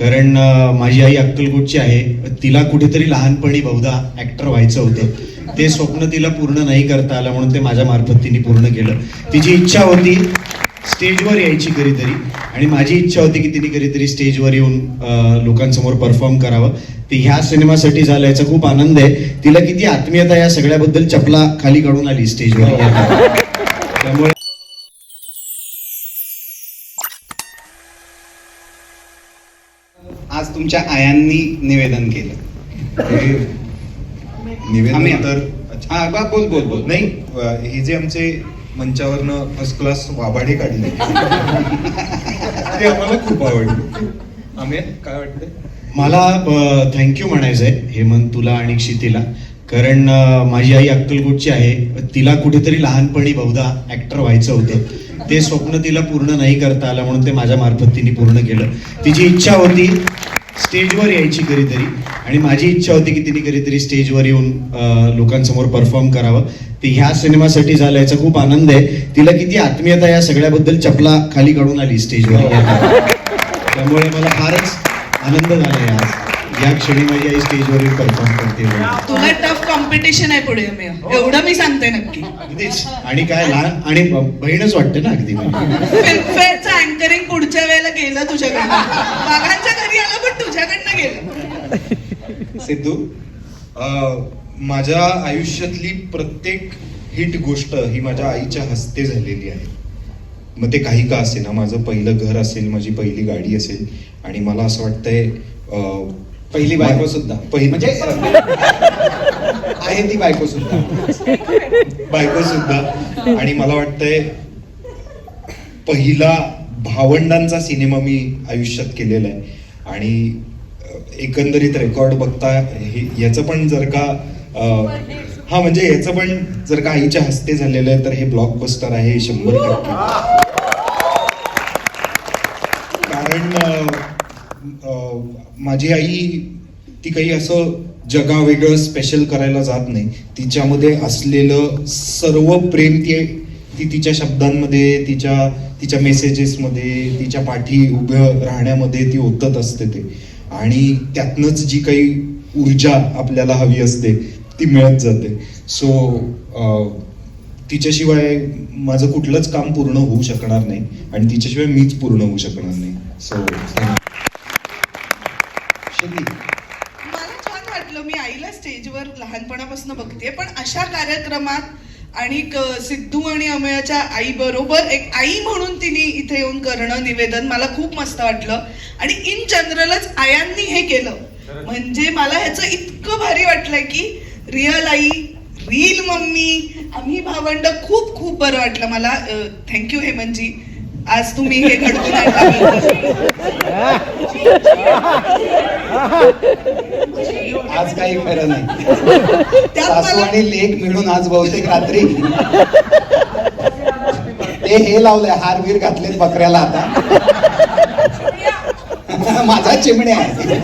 कारण माझी आई अक्कलकोटची आहे. तिला कुठेतरी लहानपणी बहुधा ऍक्टर व्हायचं होतं. ते स्वप्न तिला पूर्ण नाही करता आलं म्हणून ते माझ्या मार्फत तिने पूर्ण केलं. तिची इच्छा होती स्टेजवर यायची कधीतरी आणि माझी इच्छा होती की तिने कधीतरी स्टेजवर येऊन लोकांसमोर परफॉर्म करावं. ते ह्या सिनेमासाठी झालं याचा खूप आनंद आहे. तिला किती आत्मीयता या सगळ्याबद्दल चपला खाली काढून आली स्टेजवर त्यामुळे आज तुमच्या आयांनी निवेदन केलं. आम्ही- निवेदन तर अच्छा. हा बा- बोल बोल बोल. नाही अ, हे जे आमचे मंचावरनं फर्स्ट क्लास वाबाडे काढले. ते आम्हाला खूप आवडले. अमित काय वाटतंय? मला थँक्यू म्हणायचं आहे हेमंत तुला आणि क्षितीला. कारण अं, माझी आई अक्कलकोटची आहे. तिला कुठेतरी लहानपणी बहुधा ऍक्टर व्हायचं होतं. ते स्वप्न तिला पूर्ण नाही करता आलं म्हणून ते माझ्या मार्फत तिने पूर्ण केलं. तिची इच्छा होती स्टेजवर यायची कधीतरी आणि माझी इच्छा होती की तिने कधीतरी स्टेजवर येऊन लोकांसमोर परफॉर्म करावं. ते ह्या सिनेमासाठी झालं याचा खूप आनंद आहे. तिला किती आत्मीयता या सगळ्याबद्दल चपला खाली काढून आली स्टेजवर त्यामुळे मला फारच आनंद झाला आहे आज. या क्षणी माझी आई स्टेजवर परफॉर्म करते. तुला टफ कॉम्पिटिशन आहे पुढे. एवढं मी सांगते नक्की. आणि काय लहान आणि बहीणच वाटते ना अगदी म्हणजे. फिल्मफेअरचं अँकरिंग पुढच्या वेळेला गेलं तुझ्याकडनं. बागांच्या घरी आलं पण तुझ्याकडनं गेलं. सिद्धू अ, माझ्या आयुष्यातली प्रत्येक हिट गोष्ट ही माझ्या आईच्या हस्ते झालेली आहे. मग ते काही का असे ना माझं पहिलं घर असेल माझी पहिली गाडी असेल. आणि मला असं वाटतंय पहिली बायको सुद्धा. पहिली म्हणजे आहे ती बायको सुद्धा. बायको सुद्धा. आणि मला वाटतंय पहिला भावंडांचा सिनेमा मी आयुष्यात केलेला आहे. आणि एकंदरीत रेकॉर्ड बघता हे याचं पण जर का हा म्हणजे याचं पण जर का आईच्या हस्ते झालेलं आहे तर हे ब्लॉकबस्टर आहे शंभर टक्के. कारण माझी आई ती काही असं जगा वेगळं स्पेशल करायला जात नाही. तिच्यामध्ये असलेलं सर्व प्रेम ती ती तिच्या शब्दांमध्ये तिच्या तिच्या मेसेजेसमध्ये तिच्या पाठी उभं राहण्यामध्ये ती ओतत असते ते. आणि त्यातनंच जी काही ऊर्जा आपल्याला हवी असते ती मिळत जाते. सो तिच्याशिवाय माझं कुठलंच काम पूर्ण होऊ शकणार नाही. आणि तिच्याशिवाय मीच पूर्ण होऊ शकणार नाही. सो मला छान वाटलं. मी आईला स्टेजवर लहानपणापासून बघते पण अशा कार्यक्रमात आणि सिद्धू आणि अमयाच्या आई बरोबर एक आई म्हणून तिने इथे येऊन करणं निवेदन मला खूप मस्त वाटलं. आणि इन जनरलच आयांनी हे केलं. म्हणजे मला ह्याचं इतकं भारी वाटलंय की रिअल आई रील मम्मी आम्ही भावंड खूप खूप बरं वाटलं मला. थँक्यू हेमंतजी. आज तुम्ही हे घडवून आज काही खरं नाही. सासू आणि लेख मिळून आज बहुतेक रात्री. ते हे लावलंय हार वीर घातलेत बकऱ्याला आता. माझा चिमण्या आहे.